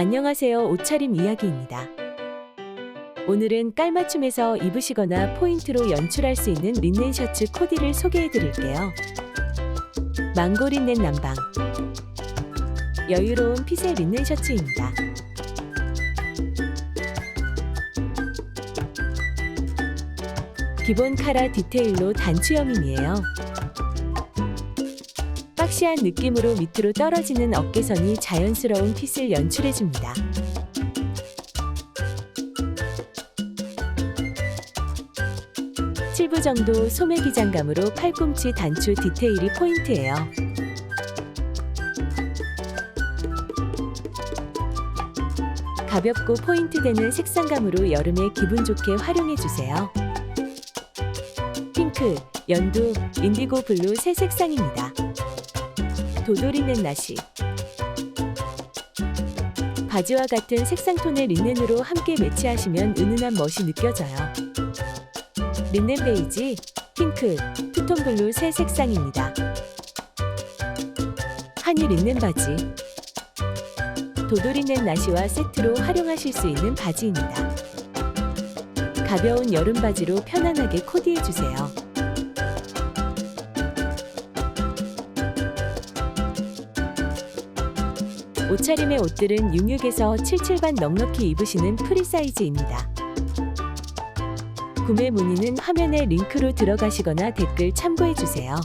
안녕하세요. 옷차림 이야기입니다. 오늘은 깔맞춤에서 입으시거나 포인트로 연출할 수 있는 린넨 셔츠 코디를 소개해 드릴게요. 망고 린넨 남방. 여유로운 핏의 린넨 셔츠입니다. 기본 카라 디테일로 단추 여민이에요. 박시한 느낌으로 밑으로 떨어지는 어깨선이 자연스러운 핏을 연출해줍니다. 칠부 정도 소매 기장감으로 팔꿈치 단추 디테일이 포인트예요. 가볍고 포인트되는 색상감으로 여름에 기분 좋게 활용해주세요. 핑크, 연두, 인디고 블루 세 색상입니다. 도돌이는 나시 바지와 같은 색상 톤의 린넨으로 함께 매치하시면 은은한 멋이 느껴져요. 린넨 베이지, 핑크, 투톤 블루 세 색상입니다. 한이 린넨 바지 도돌이넨 나시와 세트로 활용하실 수 있는 바지입니다. 가벼운 여름 바지로 편안하게 코디해주세요. 옷차림의 옷들은 66에서 77반 넉넉히 입으시는 프리 사이즈입니다. 구매 문의는 화면에 링크로 들어가시거나 댓글 참고해주세요.